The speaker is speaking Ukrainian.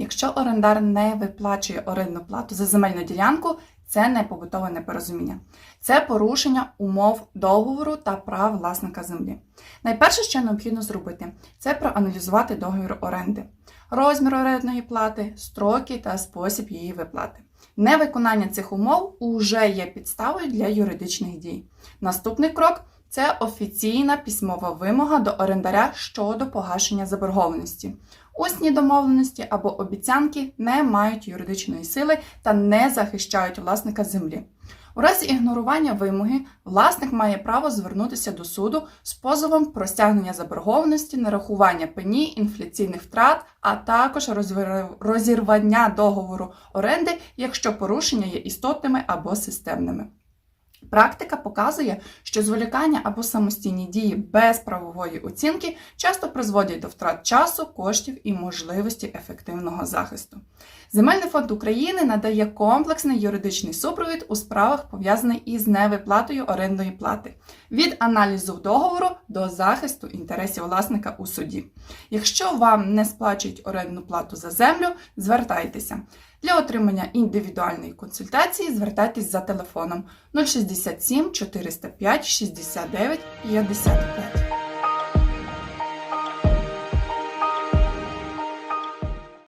Якщо орендар не виплачує орендну плату за земельну ділянку, це не побутове непорозуміння. Це порушення умов договору та прав власника землі. Найперше, що необхідно зробити, це проаналізувати договір оренди, розмір орендної плати, строки та спосіб її виплати. Невиконання цих умов уже є підставою для юридичних дій. Наступний крок це офіційна письмова вимога до орендаря щодо погашення заборгованості. Усні домовленості або обіцянки не мають юридичної сили та не захищають власника землі. У разі ігнорування вимоги власник має право звернутися до суду з позовом про стягнення заборгованості, нарахування пені, інфляційних втрат, а також розірвання договору оренди, якщо порушення є істотними або системними. Практика показує, що зволікання або самостійні дії без правової оцінки часто призводять до втрат часу, коштів і можливості ефективного захисту. Земельний фонд України надає комплексний юридичний супровід у справах, пов'язаних із невиплатою орендної плати від аналізу договору до захисту інтересів власника у суді. Якщо вам не сплачують орендну плату за землю, звертайтеся. Для отримання індивідуальної консультації звертайтесь за телефоном 067 405 69 55.